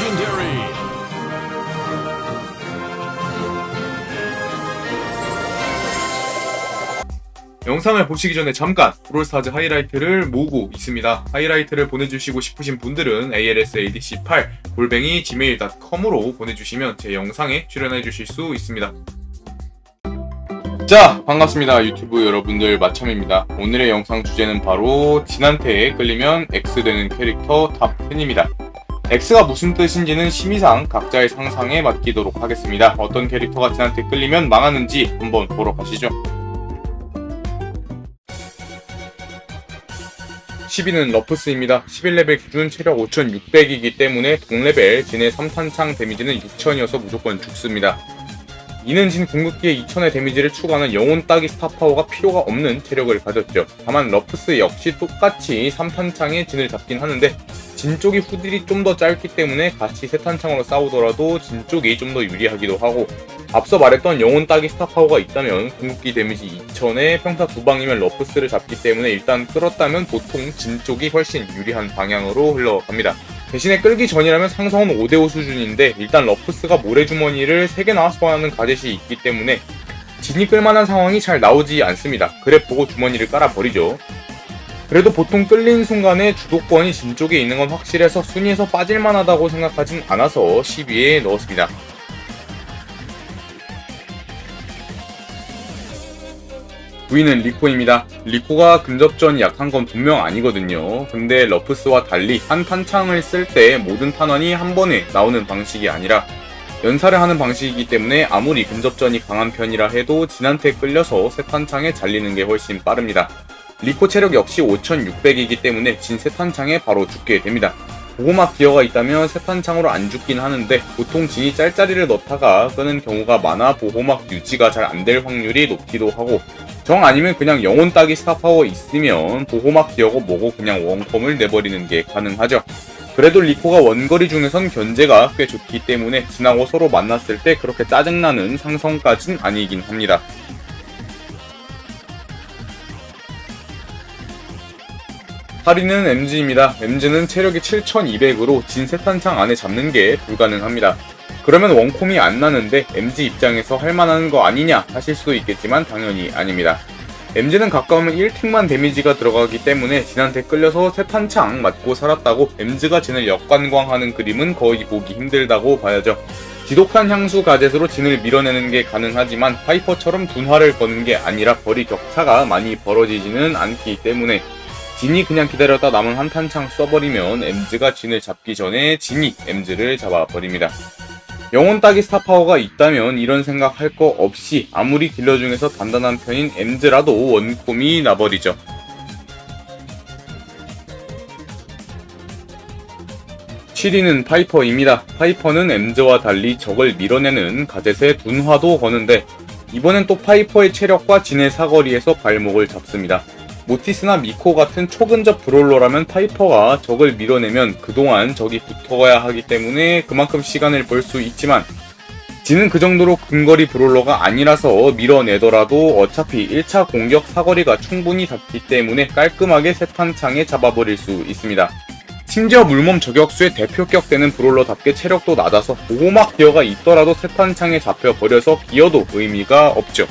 Legendary. 영상을 보시기 전에 잠깐 브롤스타즈 하이라이트를 모으고 있습니다. 하이라이트를 보내주시고 싶으신 분들은 alsadc8 골뱅이 gmail.com으로 보내주시면 제 영상에 출연해 주실 수 있습니다. 자 반갑습니다 유튜브 여러분들 마참입니다. 오늘의 영상 주제는 바로 진한테에 끌리면 X 되는 캐릭터 탑 10입니다. X가 무슨 뜻인지는 심의상 각자의 상상에 맡기도록 하겠습니다. 어떤 캐릭터가 진한테 끌리면 망하는지 한번 보러 가시죠. 10위는 러프스입니다. 11레벨 기준 체력 5600이기 때문에 동레벨 진의 3탄창 데미지는 6000이어서 무조건 죽습니다. 이는 진 궁극기의 2000의 데미지를 추가하는 영혼 따기 스타파워가 필요가 없는 체력을 가졌죠. 다만 러프스 역시 똑같이 3탄창에 진을 잡긴 하는데 진 쪽이 후딜이 좀 더 짧기 때문에 같이 세 탄창으로 싸우더라도 진 쪽이 좀 더 유리하기도 하고 앞서 말했던 영혼 따기 스타 파워가 있다면 궁극기 데미지 2000에 평타 두 방이면 러프스를 잡기 때문에 일단 끌었다면 보통 진 쪽이 훨씬 유리한 방향으로 흘러갑니다. 대신에 끌기 전이라면 상성은 5대5 수준인데 일단 러프스가 모래주머니를 3개나 소환하는 가젯이 있기 때문에 진이 끌만한 상황이 잘 나오지 않습니다. 그래 보고 주머니를 깔아버리죠. 그래도 보통 끌린 순간에 주도권이 진 쪽에 있는 건 확실해서 순위에서 빠질만하다고 생각하진 않아서 10위에 넣었습니다. 9위는 리코입니다. 리코가 근접전이 약한 건 분명 아니거든요. 근데 러프스와 달리 한 탄창을 쓸 때 모든 탄환이 한 번에 나오는 방식이 아니라 연사를 하는 방식이기 때문에 아무리 근접전이 강한 편이라 해도 진한테 끌려서 세 탄창에 잘리는 게 훨씬 빠릅니다. 리코 체력 역시 5600이기 때문에 진 세 탄창에 바로 죽게 됩니다. 보호막 기어가 있다면 세 탄창으로 안 죽긴 하는데 보통 진이 짤짜리를 넣다가 끄는 경우가 많아 보호막 유지가 잘 안 될 확률이 높기도 하고 정 아니면 그냥 영혼 따기 스타파워 있으면 보호막 기어고 뭐고 그냥 원컴을 내버리는 게 가능하죠. 그래도 리코가 원거리 중에선 견제가 꽤 좋기 때문에 진하고 서로 만났을 때 그렇게 짜증나는 상성까진 아니긴 합니다. 8위는 MG입니다. MG는 체력이 7200으로 진 세탄창 안에 잡는 게 불가능합니다. 그러면 원콤이 안 나는데 MG 입장에서 할 만한 거 아니냐 하실 수도 있겠지만 당연히 아닙니다. MG는 가까우면 1틱만 데미지가 들어가기 때문에 진한테 끌려서 세탄창 맞고 살았다고 MG가 진을 역관광하는 그림은 거의 보기 힘들다고 봐야죠. 지독한 향수 가젯으로 진을 밀어내는 게 가능하지만 파이퍼처럼 둔화를 거는 게 아니라 거리 격차가 많이 벌어지지는 않기 때문에 진이 그냥 기다렸다 남은 한 탄창 써버리면 MZ가 진을 잡기 전에 진이 MZ를 잡아버립니다. 영혼 따기 스타파워가 있다면 이런 생각 할 거 없이 아무리 딜러 중에서 단단한 편인 MZ라도 원콤이 나버리죠. (7위는) 파이퍼입니다. 파이퍼는 MZ와 달리 적을 밀어내는 가젯의 둔화도 거는데 이번엔 또 파이퍼의 체력과 진의 사거리에서 발목을 잡습니다. 모티스나 미코 같은 초근접 브롤러라면 파이퍼가 적을 밀어내면 그동안 적이 붙어가야 하기 때문에 그만큼 시간을 벌 수 있지만 지는 그 정도로 근거리 브롤러가 아니라서 밀어내더라도 어차피 1차 공격 사거리가 충분히 닿기 때문에 깔끔하게 세탄창에 잡아버릴 수 있습니다. 심지어 물몸 저격수의 대표격 되는 브롤러답게 체력도 낮아서 보호막 기어가 있더라도 세탄창에 잡혀버려서 기어도 의미가 없죠.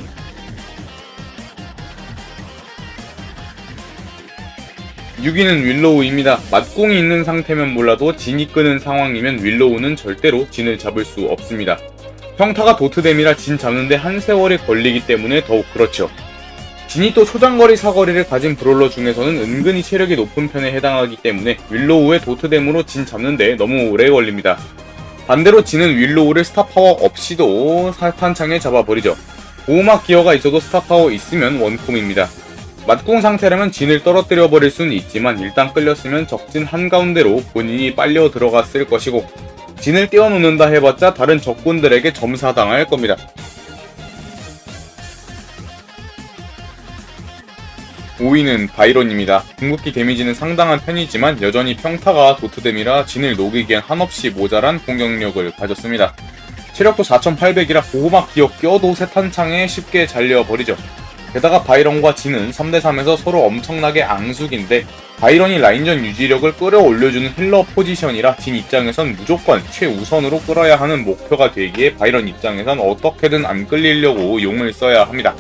6위는 윌로우입니다. 맞공이 있는 상태면 몰라도 진이 끄는 상황이면 윌로우는 절대로 진을 잡을 수 없습니다. 평타가 도트댐이라 진 잡는데 한 세월이 걸리기 때문에 더욱 그렇죠. 진이 또 초장거리 사거리를 가진 브롤러 중에서는 은근히 체력이 높은 편에 해당하기 때문에 윌로우의 도트댐으로 진 잡는데 너무 오래 걸립니다. 반대로 진은 윌로우를 스타파워 없이도 사탄창에 잡아버리죠. 보호막 기어가 있어도 스타파워 있으면 원콤입니다. 맞공 상태라면 진을 떨어뜨려 버릴 수는 있지만 일단 끌렸으면 적진 한가운데로 본인이 빨려 들어갔을 것이고 진을 띄워놓는다 해봤자 다른 적군들에게 점사당할 겁니다. (5위는) 바이론입니다. 궁극기 데미지는 상당한 편이지만 여전히 평타가 도트댐이라 진을 녹이기엔 한없이 모자란 공격력을 가졌습니다. 체력도 4800이라 보호막 기어 껴도 세탄창에 쉽게 잘려버리죠. 게다가 바이런과 진은 3대3에서 서로 엄청나게 앙숙인데 바이런이 라인전 유지력을 끌어올려주는 힐러 포지션이라 진 입장에선 무조건 최우선으로 끌어야 하는 목표가 되기에 바이런 입장에선 어떻게든 안 끌리려고 용을 써야 합니다.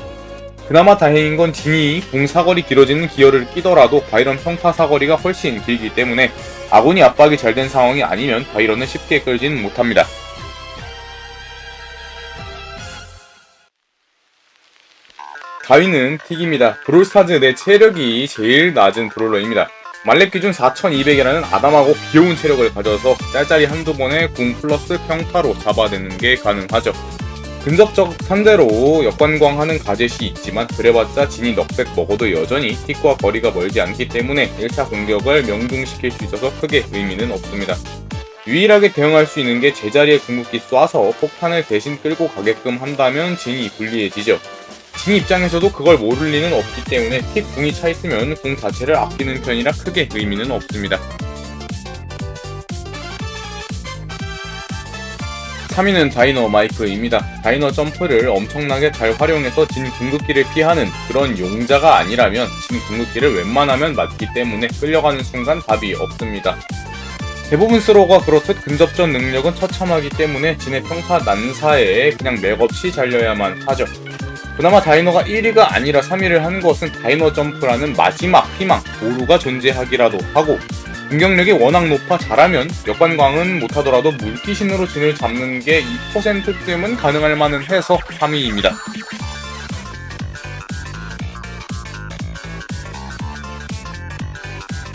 그나마 다행인 건 진이 공 사거리 길어지는 기여를 끼더라도 바이런 평타 사거리가 훨씬 길기 때문에 아군이 압박이 잘 된 상황이 아니면 바이런은 쉽게 끌지는 못합니다. 가위는 틱입니다. 브롤스타즈 내 체력이 제일 낮은 브롤러입니다. 말렙 기준 4200이라는 아담하고 귀여운 체력을 가져서 짤짤이 한두 번에 궁 플러스 평타로 잡아내는 게 가능하죠. 근접적 상대로 역관광하는 가젯이 있지만 그래봤자 진이 넉백 먹어도 여전히 틱과 거리가 멀지 않기 때문에 1차 공격을 명중시킬 수 있어서 크게 의미는 없습니다. 유일하게 대응할 수 있는 게 제자리에 궁극기 쏴서 폭탄을 대신 끌고 가게끔 한다면 진이 불리해지죠. 진 입장에서도 그걸 모를 리는 없기 때문에 틱 궁이 차 있으면 궁 자체를 아끼는 편이라 크게 의미는 없습니다. 3위는 다이너 마이크입니다. 다이너 점프를 엄청나게 잘 활용해서 진 궁극기를 피하는 그런 용자가 아니라면 진 궁극기를 웬만하면 맞기 때문에 끌려가는 순간 답이 없습니다. 대부분 스로가 그렇듯 근접전 능력은 처참하기 때문에 진의 평타 난사에 그냥 맥없이 잘려야만 하죠. 그나마 다이너가 1위가 아니라 3위를 한 것은 다이너 점프라는 마지막 희망, 오루가 존재하기라도 하고 공격력이 워낙 높아 잘하면 역관광은 못하더라도 물귀신으로 진을 잡는 게 2%쯤은 가능할 만은 해서 3위입니다.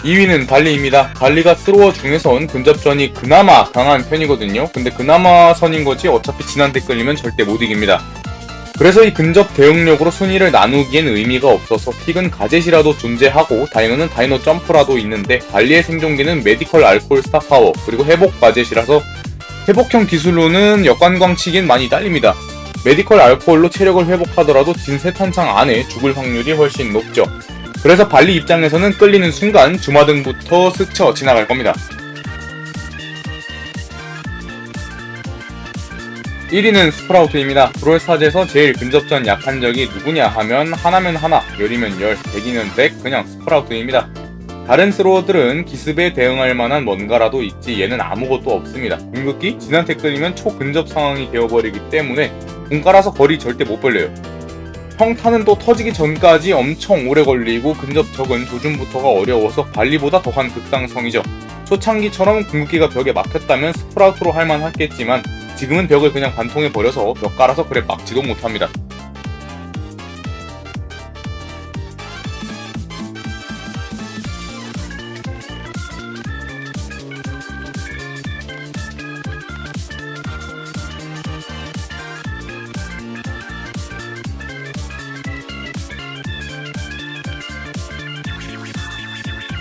2위는 발리입니다. 발리가 스로어 중에선 근접전이 그나마 강한 편이거든요. 근데 그나마 선인 거지 어차피 진한테 끌리면 절대 못 이깁니다. 그래서 이 근접 대응력으로 순위를 나누기엔 의미가 없어서 픽은 가젯이라도 존재하고 다이너는 다이너 점프라도 있는데 발리의 생존기는 메디컬 알콜 스타 파워 그리고 회복 가젯이라서 회복형 기술로는 역관광 치긴 많이 딸립니다. 메디컬 알코올로 체력을 회복하더라도 진 세탄창 안에 죽을 확률이 훨씬 높죠. 그래서 발리 입장에서는 끌리는 순간 주마등부터 스쳐 지나갈 겁니다. 1위는 스프라우트입니다. 브롤스타즈에서 제일 근접전 약한 적이 누구냐 하면 하나면 하나, 열이면 열, 백이면 백, 그냥 스프라우트입니다. 다른 스로어들은 기습에 대응할 만한 뭔가라도 있지 얘는 아무것도 없습니다. 궁극기? 진한테 끌리면 초근접 상황이 되어버리기 때문에 공 깔아서 거리 절대 못 벌려요. 평타는 또 터지기 전까지 엄청 오래 걸리고 근접적은 조준부터가 어려워서 발리보다 더한 극상성이죠. 초창기처럼 궁극기가 벽에 막혔다면 스프라우트로 할만하겠지만 지금은 벽을 그냥 관통해 버려서 벽 깔아서 그래 막지도 못합니다.